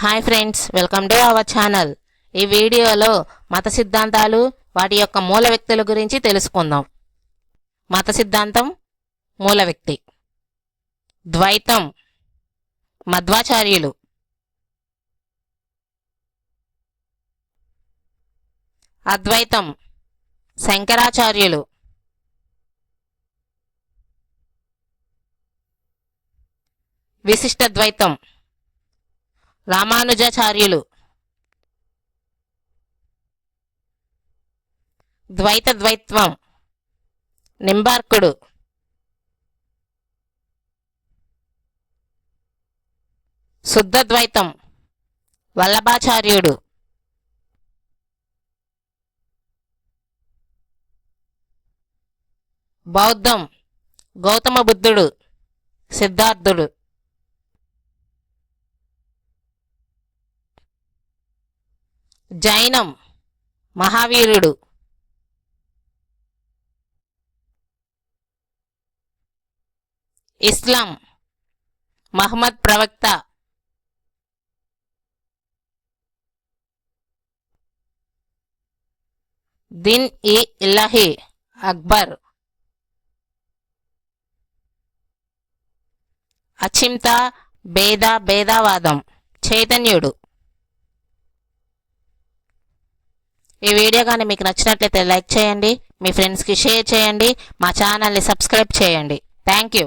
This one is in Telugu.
Hi friends welcome to our channel. ఈ వీడియోలో మత సిద్ధాంతాలు వాటి యొక్క మూల వ్యక్తుల గురించి తెలుసుకుందాం. మత సిద్ధాంతం మూల వ్యక్తి. ద్వైతం మధ్వాచార్యులు. అద్వైతం శంకరాచార్యులు. విశిష్ట ద్వైతం రామానుజాచార్యులు. ద్వైత ద్వైత్వం నింబార్కుడు. శుద్ధ ద్వైతం వల్లభాచార్యుడు. బౌద్ధం. గౌతమ బుద్ధుడు. సిద్ధార్థుడు. జైనం మహావీరుడు. ఇస్లాం మహమ్మద్ ప్రవక్త. దిన్ ఇ ఇల్లహి అక్బర్. అచింత భేద భేదవాదం చైతన్యుడు. ఈ వీడియో కానీ మీకు నచ్చినట్లయితే లైక్ చేయండి మీ ఫ్రెండ్స్కి షేర్ చేయండి మా ఛానల్ని సబ్స్క్రైబ్ చేయండి. Thank you.